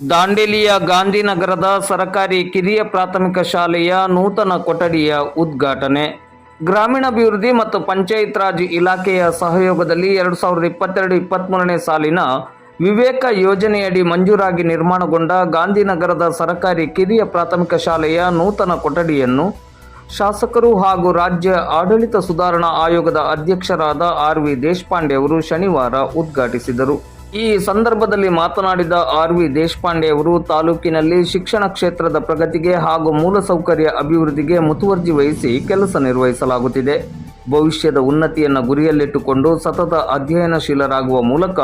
ದಾಂಡೇಲಿಯ ಗಾಂಧಿನಗರದ ಸರಕಾರಿ ಕಿರಿಯ ಪ್ರಾಥಮಿಕ ಶಾಲೆಯ ನೂತನ ಕೊಠಡಿಯ ಉದ್ಘಾಟನೆ. ಗ್ರಾಮೀಣಾಭಿವೃದ್ಧಿ ಮತ್ತು ಪಂಚಾಯತ್ ರಾಜ್ ಇಲಾಖೆಯ ಸಹಯೋಗದಲ್ಲಿ ಎರಡು ಸಾವಿರದ ಇಪ್ಪತ್ತೆರಡು ಇಪ್ಪತ್ತ್ಮೂರನೇ ಸಾಲಿನ ವಿವೇಕ ಯೋಜನೆಯಡಿ ಮಂಜೂರಾಗಿ ನಿರ್ಮಾಣಗೊಂಡ ಗಾಂಧಿನಗರದ ಸರಕಾರಿ ಕಿರಿಯ ಪ್ರಾಥಮಿಕ ಶಾಲೆಯ ನೂತನ ಕೊಠಡಿಯನ್ನು ಶಾಸಕರು ಹಾಗೂ ರಾಜ್ಯ ಆಡಳಿತ ಸುಧಾರಣಾ ಆಯೋಗದ ಅಧ್ಯಕ್ಷರಾದ ಆರ್ ವಿ ದೇಶಪಾಂಡೆ ಅವರು ಶನಿವಾರ ಉದ್ಘಾಟಿಸಿದರು. ಈ ಸಂದರ್ಭದಲ್ಲಿ ಮಾತನಾಡಿದ ಆರ್ ವಿ ದೇಶಪಾಂಡೆ ಅವರು, ತಾಲೂಕಿನಲ್ಲಿ ಶಿಕ್ಷಣ ಕ್ಷೇತ್ರದ ಪ್ರಗತಿಗೆ ಹಾಗೂ ಮೂಲಸೌಕರ್ಯ ಅಭಿವೃದ್ಧಿಗೆ ಮುತುವರ್ಜಿ ವಹಿಸಿ ಕೆಲಸ ನಿರ್ವಹಿಸಲಾಗುತ್ತಿದೆ. ಭವಿಷ್ಯದ ಉನ್ನತಿಯನ್ನು ಗುರಿಯಲ್ಲಿಟ್ಟುಕೊಂಡು ಸತತ ಅಧ್ಯಯನಶೀಲರಾಗುವ ಮೂಲಕ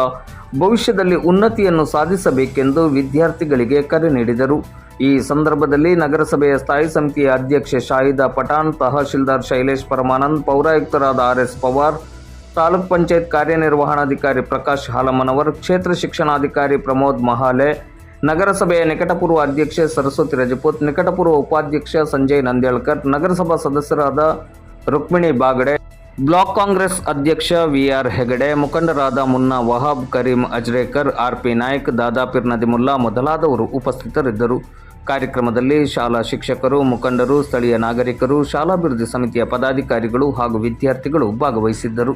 ಭವಿಷ್ಯದಲ್ಲಿ ಉನ್ನತಿಯನ್ನು ಸಾಧಿಸಬೇಕೆಂದು ವಿದ್ಯಾರ್ಥಿಗಳಿಗೆ ಕರೆ ನೀಡಿದರು. ಈ ಸಂದರ್ಭದಲ್ಲಿ ನಗರಸಭೆಯ ಸ್ಥಾಯಿ ಸಮಿತಿಯ ಅಧ್ಯಕ್ಷೆ ಶಾಹಿದಾ ಪಠಾಣ್, ತಹಶೀಲ್ದಾರ್ ಶೈಲೇಶ್ ಪರಮಾನಂದ್, ಪೌರಾಯುಕ್ತರಾದ ಆರ್ ಎಸ್ ಪವಾರ್ ತಾಲೂಕ್ ಪಂಚಾಯತ್ ಕಾರ್ಯನಿರ್ವಹಣಾಧಿಕಾರಿ ಪ್ರಕಾಶ್ ಹಾಲಮ್ಮನವರ್, ಕ್ಷೇತ್ರ ಶಿಕ್ಷಣಾಧಿಕಾರಿ ಪ್ರಮೋದ್ ಮಹಾಲೆ, ನಗರಸಭೆಯ ನಿಕಟಪೂರ್ವ ಅಧ್ಯಕ್ಷೆ ಸರಸ್ವತಿ ರಜಪೂತ್, ನಿಕಟಪೂರ್ವ ಉಪಾಧ್ಯಕ್ಷ ಸಂಜಯ್ ನಂದೇಳ್ಕರ್ ನಗರಸಭಾ ಸದಸ್ಯರಾದ ರುಕ್ಮಿಣಿ ಬಾಗಡೆ, ಬ್ಲಾಕ್ ಕಾಂಗ್ರೆಸ್ ಅಧ್ಯಕ್ಷ ವಿಆರ್ ಹೆಗಡೆ, ಮುಖಂಡರಾದ ಮುನ್ನಾ ವಹಾಬ್ ಕರೀಂ ಅಜ್ರೇಕರ್ ಆರ್ಪಿ ನಾಯ್ಕ್, ದಾದಾಪಿರ್ ನದಿಮುಲ್ಲಾ ಮೊದಲಾದವರು ಉಪಸ್ಥಿತರಿದ್ದರು. ಕಾರ್ಯಕ್ರಮದಲ್ಲಿ ಶಾಲಾ ಶಿಕ್ಷಕರು, ಮುಖಂಡರು, ಸ್ಥಳೀಯ ನಾಗರಿಕರು, ಶಾಲಾಭಿವೃದ್ಧಿ ಸಮಿತಿಯ ಪದಾಧಿಕಾರಿಗಳು ಹಾಗೂ ವಿದ್ಯಾರ್ಥಿಗಳು ಭಾಗವಹಿಸಿದ್ದರು.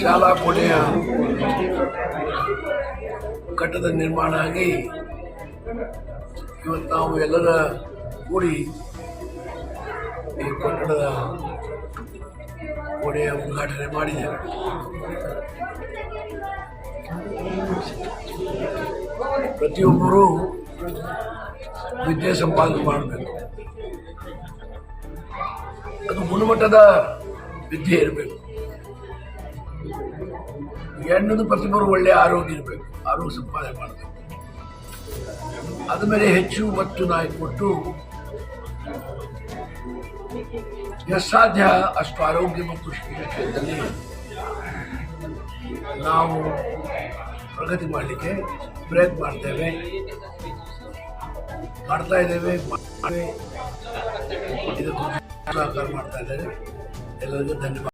ಶಾಲಾ ಕೋಣೆಯ ಕಟ್ಟದ ನಿರ್ಮಾಣ ಆಗಿ ಇವತ್ತು ನಾವು ಎಲ್ಲರ ಕೂಡಿ ಈ ಕಟ್ಟಡದ ಕೋಣೆಯ ಉದ್ಘಾಟನೆ ಮಾಡಿದ್ದೇವೆ. ಪ್ರತಿಯೊಬ್ಬರೂ ವಿದ್ಯೆ ಸಂಪಾದನೆ ಮಾಡಬೇಕು. ಅದು ಗುಣಮಟ್ಟದ ವಿದ್ಯೆ ಇರಬೇಕು. ಎರಡನೇದು ಪ್ರತಿಯೊಬ್ಬರು ಒಳ್ಳೆಯ ಆರೋಗ್ಯ ಇರಬೇಕು. ಆರೋಗ್ಯ ಸಂಪಾದನೆ ಮಾಡಬೇಕು. ಅದ ಮೇಲೆ ಹೆಚ್ಚು ಒತ್ತು ನಾಯಿ ಕೊಟ್ಟು ಎಷ್ಟು ಸಾಧ್ಯ ಅಷ್ಟು ಆರೋಗ್ಯ ಮತ್ತು ಶಿಕ್ಷಣ ಕ್ಷೇತ್ರದಲ್ಲಿ ನಾವು ಪ್ರಗತಿ ಮಾಡಲಿಕ್ಕೆ ಪ್ರಯತ್ನ ಮಾಡ್ತೇವೆ. ಮಾಡ್ತಾ ಇದ್ದೇವೆ ಮಾಡಿ ಇದಕ್ಕೆ ಸಹಕಾರ ಮಾಡ್ತಾ ಇದ್ದಾರೆ ಎಲ್ಲರಿಗೂ ಧನ್ಯವಾದ.